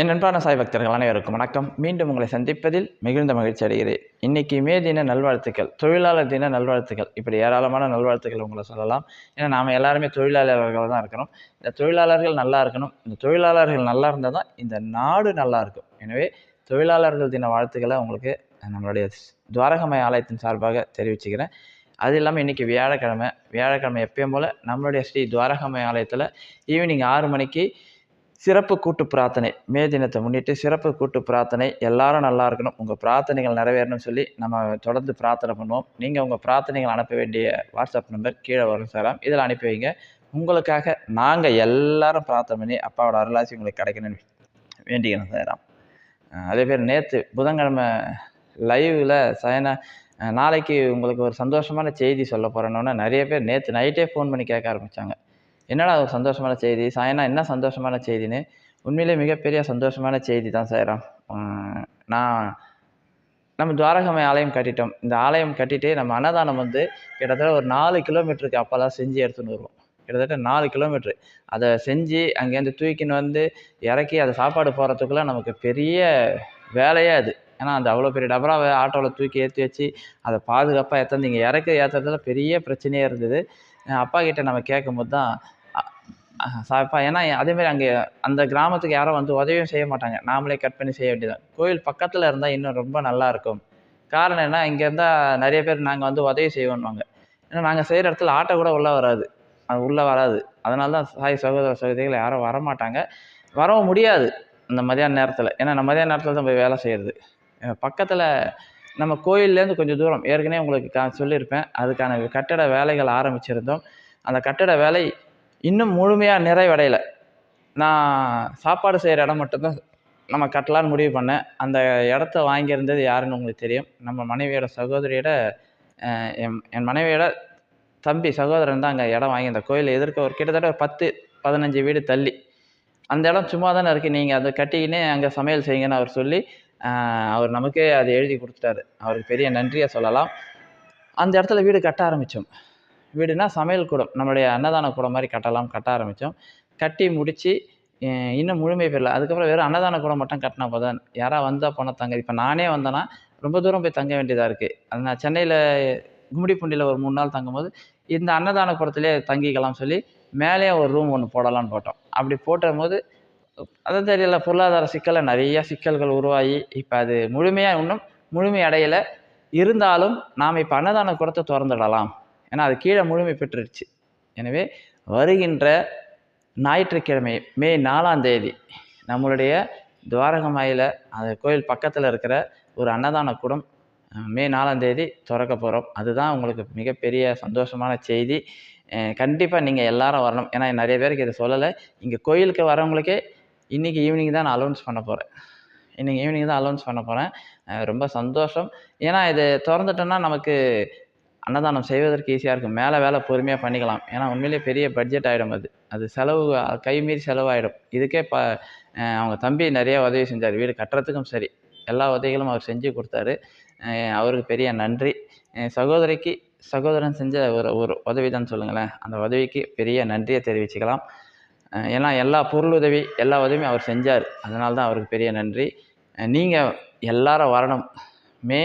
என் அன்பான சாய் பக்தர்கள் அனைவருக்கும் வணக்கம். மீண்டும் உங்களை சந்திப்பதில் மிகுந்த மகிழ்ச்சி அடைகிறேன். இன்னைக்கு மே தின நல்வாழ்த்துக்கள் தொழிலாளர் தின நல்வாழ்த்துக்கள். இப்படி ஏராளமான நல்வாழ்த்துக்கள் உங்களை சொல்லலாம். ஏன்னா நாம் எல்லாருமே தொழிலாளர்கள் தான் இருக்கிறோம். இந்த தொழிலாளர்கள் நல்லா இருக்கணும். இந்த தொழிலாளர்கள் நல்லா இருந்தால் தான் இந்த நாடு நல்லா இருக்கும். எனவே தொழிலாளர்கள் தின வாழ்த்துக்களை உங்களுக்கு நம்மளுடைய துவாரகமய ஆலயத்தின் சார்பாக தெரிவிச்சுக்கிறேன். அது இல்லாமல் இன்றைக்கி வியாழக்கிழமை. வியாழக்கிழமை எப்பயும் போல் நம்மளுடைய ஸ்ரீ துவாரகமய ஆலயத்தில் ஈவினிங் ஆறு மணிக்கு சிறப்பு கூட்டு பிரார்த்தனை. மே தினத்தை முன்னிட்டு சிறப்பு கூட்டு பிரார்த்தனை. எல்லாரும் நல்லா இருக்கணும். உங்கள் பிரார்த்தனைகள் நிறைவேறணும்னு சொல்லி நம்ம தொடர்ந்து பிரார்த்தனை பண்ணுவோம். நீங்கள் உங்கள் பிரார்த்தனைகள் அனுப்ப வேண்டிய வாட்ஸ்அப் நம்பர் கீழே வரும் சாராம் இதில் அனுப்பி வைங்க. உங்களுக்காக நாங்கள் எல்லாரும் பிரார்த்தனை பண்ணி அப்பாவோட அருளாசி உங்களுக்கு கிடைக்கணும்னு வேண்டிக்கணும் சாராம் அதே பேர் நேற்று புதன்கிழமை லைவில் சயனா நாளைக்கு உங்களுக்கு ஒரு சந்தோஷமான செய்தி சொல்ல போகிறேன்னொன்னே நிறைய பேர் நேற்று நைட்டே ஃபோன் பண்ணி கேட்க ஆரம்பித்தாங்க என்னடா ஒரு சந்தோஷமான செய்தி? சாயனா என்ன சந்தோஷமான செய்தின்னு? உண்மையிலே மிகப்பெரிய சந்தோஷமான செய்தி தான் சாயிராம் நான் நம்ம துவாரகமை ஆலயம் கட்டிட்டோம். இந்த ஆலயம் கட்டிட்டு நம்ம அன்னதானம் வந்து கிட்டத்தட்ட ஒரு நாலு கிலோமீட்டருக்கு அப்போல்லாம் செஞ்சு எடுத்துன்னு வருவோம். கிட்டத்தட்ட நாலு கிலோமீட்ரு அதை செஞ்சு அங்கேருந்து தூக்கின்னு வந்து இறக்கி அதை சாப்பாடு போகிறதுக்குள்ள நமக்கு பெரிய வேலையே அது. ஏன்னா அந்த அவ்வளோ பெரிய டபராவை ஆட்டோவில் தூக்கி ஏற்றி வச்சு அதை பாதுகாப்பாக ஏற்றது இங்கே இறக்க ஏற்றுறதுல பெரிய பிரச்சனையாக இருந்தது. அப்பா கிட்டே நம்ம கேட்கும்போது தான் சாப்பா ஏன்னா அதேமாரி அங்கே அந்த கிராமத்துக்கு யாரும் வந்து உதவியும் செய்ய மாட்டாங்க. நாமளே கட் பண்ணி செய்ய வேண்டியதான் கோயில் பக்கத்தில் இருந்தால் இன்னும் ரொம்ப நல்லா இருக்கும். காரணம் என்ன? இங்கே இருந்தால் நிறைய பேர் நாங்கள் வந்து உதவி செய்வோன்னுவாங்க. ஏன்னா நாங்கள் செய்கிற இடத்துல ஆட்டோ கூட உள்ளே வராது. அது உள்ளே வராது. அதனால தான் சாய் சகோதர சகோதரிகள் யாரும் வரமாட்டாங்க வரவும் முடியாது அந்த மதியான நேரத்தில். ஏன்னா நம்ம மதியான நேரத்தில் தான் போய் வேலை செய்கிறது பக்கத்தில் நம்ம கோயில்லேருந்து கொஞ்சம் தூரம். ஏற்கனவே உங்களுக்கு கா சொல்லியிருப்பேன். அதுக்கான கட்டட வேலைகள் ஆரம்பிச்சிருந்தோம். அந்த கட்டட வேலை இன்னும் முழுமையாக நிறைவடையலை. நான் சாப்பாடு செய்கிற இடம் மட்டும்தான் நம்ம கட்டலான்னு முடிவு பண்ணேன். அந்த இடத்த வாங்கியிருந்தது யாருன்னு உங்களுக்கு தெரியும். நம்ம மனைவியோட சகோதரியோட என் என் மனைவியோட தம்பி சகோதரன் தான் அங்கே இடம் வாங்கி அந்த கோயில் எதிர்க்க ஒரு கிட்டத்தட்ட ஒரு பத்து பதினஞ்சு வீடு தள்ளி. அந்த இடம் சும்மா தானே இருக்குது நீங்கள் அதை கட்டிக்கினே அங்கே சமையல் செய்யுங்கன்னு அவர் சொல்லி அவர் நமக்கே அதை எழுதி கொடுத்துட்டாரு. அவருக்கு பெரிய நன்றியாக சொல்லலாம். அந்த இடத்துல வீடு கட்ட ஆரம்பித்தோம் வீடுனா சமையல் கூடம். நம்மளுடைய அன்னதான கூடம் மாதிரி கட்டலாம் கட்ட ஆரம்பித்தோம் கட்டி முடித்து இன்னும் முழுமை பெறல. அதுக்கப்புறம் வெறும் அன்னதான கூடம் மட்டும் கட்டினா போதும். யாராக வந்தால் போனால் தங்க இப்போ நானே வந்தேன்னா ரொம்ப தூரம் போய் தங்க வேண்டியதாக இருக்குது அது நான் சென்னையில் கும்மிடிப்பூண்டியில் ஒரு மூணு நாள் தங்கும்போது இந்த அன்னதான கூடத்துலேயே தங்கிக்கலாம் சொல்லி மேலேயே ஒரு ரூம் ஒன்று போடலான்னு போட்டோம். அப்படி போட்டும்போது அதான் தெரியல பொருளாதார சிக்கலில் நிறையா சிக்கல்கள் உருவாகி இப்போ அது முழுமையாக இன்னும் முழுமை அடையலை. இருந்தாலும் நாம் இப்போ அன்னதான கூடத்தை திறந்துடலாம். ஏன்னா அது கீழே முழுமை பெற்றுருச்சு. எனவே வருகின்ற ஞாயிற்றுக்கிழமை மே நாலாம் தேதி நம்மளுடைய துவாரகமாயில் அந்த கோயில் பக்கத்தில் இருக்கிற ஒரு அன்னதான கூடம் மே நாலாம் தேதி திறக்க போகிறோம் அதுதான் உங்களுக்கு மிகப்பெரிய சந்தோஷமான செய்தி. கண்டிப்பாக நீங்கள் எல்லாரும் வரணும். ஏன்னா நிறைய பேருக்கு இதை சொல்லலை. இங்கே கோயிலுக்கு வரவங்களுக்கே இன்றைக்கி ஈவினிங் தான் நான் அலௌன்ஸ் பண்ண போகிறேன் இன்றைக்கி ஈவினிங் தான் அலௌன்ஸ் பண்ண போகிறேன் ரொம்ப சந்தோஷம். ஏன்னா இது திறந்துட்டோன்னா நமக்கு அன்னதானம் செய்வதற்கு ஈஸியாக இருக்கும். மேலே வேலை பொறுமையாக பண்ணிக்கலாம். ஏன்னா உண்மையிலேயே பெரிய பட்ஜெட் ஆகிடும் அது. அது செலவு கை மீறி செலவாயிடும். இதுக்கே ப அவங்க தம்பி நிறைய உதவி செஞ்சார். வீடு கட்டுறதுக்கும் சரி. எல்லா உதவிகளும் அவர் செஞ்சு கொடுத்தாரு. அவருக்கு பெரிய நன்றி. சகோதரிக்கு சகோதரன் செஞ்ச ஒரு ஒரு உதவி தான் சொல்லுங்களேன். அந்த உதவிக்கு பெரிய நன்றியை தெரிவிச்சுக்கலாம். ஏன்னா எல்லா பொருள் உதவி எல்லா உதவியும் அவர் செஞ்சார். அதனால தான் அவருக்கு பெரிய நன்றி. நீங்கள் எல்லாரும் வரணும். மே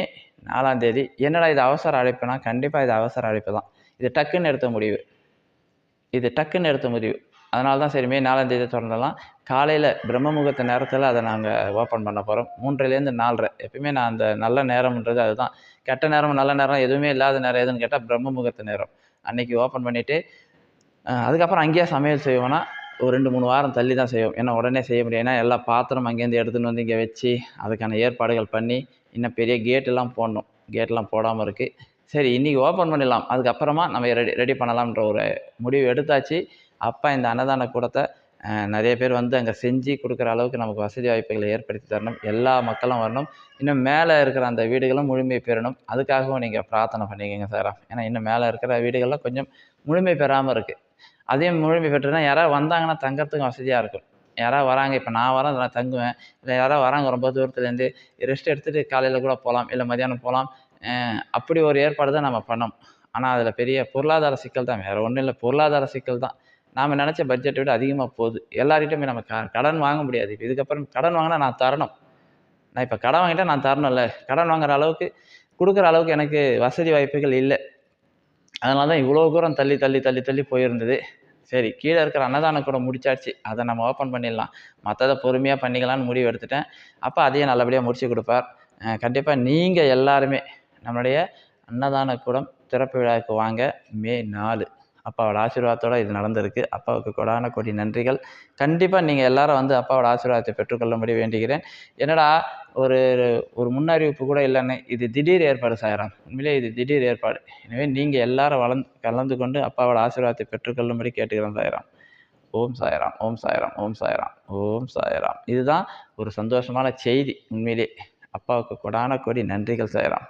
நாலாம் தேதி. என்னடா இது அவசர அழைப்புனா? கண்டிப்பாக இது அவசர அழைப்பு தான். இது டக்குன்னு எடுத்த முடிவு. இது டக்குன்னு எடுத்த முடிவு. அதனால தான் சரிமே நாலாம் தேதி திறந்தலாம் காலையில் பிரம்ம முகூர்த்த நேரத்தில் அதை நாங்கள் ஓப்பன் பண்ண போகிறோம் மூன்றுலேருந்து நாலரை. எப்பயுமே நான் அந்த நல்ல நேரம்ன்றது அதுதான். கெட்ட நேரம் நல்ல நேரம் எதுவுமே இல்லாத நேரம் எதுன்னு கேட்டால் பிரம்ம முகூர்த்த நேரம். அன்றைக்கி ஓப்பன் பண்ணிவிட்டு அதுக்கப்புறம் அங்கேயே சமையல் செய்வோன்னா ஒரு ரெண்டு மூணு வாரம் தள்ளி தான் செய்வோம் ஏன்னா உடனே செய்ய முடியும் ஏன்னா எல்லா பாத்திரம் அங்கேருந்து எடுத்துன்னு வந்து இங்கே வச்சு அதுக்கான ஏற்பாடுகள் பண்ணி இன்னும் பெரிய கேட்டெல்லாம் போடணும். கேட்டெலாம் போடாமல் இருக்குது சரி இன்றைக்கி ஓப்பன் பண்ணிடலாம். அதுக்கப்புறமா நம்ம ரெடி ரெடி பண்ணலாம்ன்ற ஒரு முடிவு எடுத்தாச்சு. அப்பா இந்த அன்னதான கூடத்தை நிறைய பேர் வந்து அங்கே செஞ்சு கொடுக்குற அளவுக்கு நமக்கு வசதி வாய்ப்புகளை ஏற்படுத்தி தரணும். எல்லா மக்களும் வரணும். இன்னும் மேலே இருக்கிற அந்த வீடுகளும் முழுமை பெறணும். அதுக்காகவும் நீங்கள் பிரார்த்தனை பண்ணிக்கோங்க சார். ஏன்னா இன்னும் மேலே இருக்கிற வீடுகள்லாம் கொஞ்சம் முழுமை பெறாமல் இருக்குது அதே முழுமை பெற்றுனா யாராவது வந்தாங்கன்னா தங்கறதுக்கும் வசதியாக இருக்கும். யாராவது வராங்க இப்போ நான் வரேன் நான் தங்குவேன். இல்லை யாராவது வராங்க ரொம்ப தூரத்துலேருந்து ரெஸ்ட் எடுத்துகிட்டு காலையில் கூட போகலாம் இல்லை மதியானம் போகலாம். அப்படி ஒரு ஏற்பாடு தான் நம்ம பண்ணோம். ஆனால் அதில் பெரிய பொருளாதார சிக்கல் தான் வேறு ஒன்றும் இல்லை. பொருளாதார சிக்கல் தான். நாம் நினச்ச பட்ஜெட்டை விட அதிகமாக போகுது. எல்லார்கிட்டையுமே நம்ம க கடன் வாங்க முடியாது. இப்போ இதுக்கப்புறம் கடன் வாங்கினா நான் தரணும். நான் இப்போ கடன் வாங்கிட்டால் நான் தரணும்ல. கடன் வாங்குற அளவுக்கு கொடுக்குற அளவுக்கு எனக்கு வசதி வாய்ப்புகள் இல்லை. அதனால தான் இவ்வளோ தூரம் தள்ளி தள்ளி தள்ளி தள்ளி போயிருந்தது. சரி கீழே இருக்கிற அன்னதான கூட முடிச்சாச்சு. அதை நம்ம ஓப்பன் பண்ணிடலாம். மற்றதை பொறுமையாக பண்ணிக்கலாம்னு முடிவு எடுத்துட்டேன். அப்போ அதையும் நல்லபடியாக முடிச்சு கொடுப்பார். கண்டிப்பாக நீங்கள் எல்லாருமே நம்மளுடைய அன்னதான கூடம் திறப்பு விழாவுக்கு வாங்க. மே நாலு. அப்பாவோட ஆசீர்வாதத்தோடு இது நடந்திருக்கு. அப்பாவுக்கு கொடான கொடி நன்றிகள். கண்டிப்பாக நீங்கள் எல்லாரும் வந்து அப்பாவோட ஆசீர்வாதத்தை பெற்றுக்கொள்ளும்படி வேண்டுகிறேன். என்னடா ஒரு ஒரு முன்னறிவிப்பு கூட இல்லைன்னு. இது திடீர் ஏற்பாடு சாயிரம். உண்மையிலே இது திடீர் ஏற்பாடு. எனவே நீங்கள் எல்லாரும் வளர்ந்து கலந்து கொண்டு அப்பாவோட ஆசீர்வாதத்தை பெற்றுக்கொள்ளும்படி கேட்டுக்கிறேன் சாயிரம். ஓம் சாயராம் ஓம் சாயராம் ஓம் சாயராம் ஓம் சாயராம். இதுதான் ஒரு சந்தோஷமான செய்தி உண்மையிலே. அப்பாவுக்கு கொடான கொடி. நன்றிகள் சாயராம்.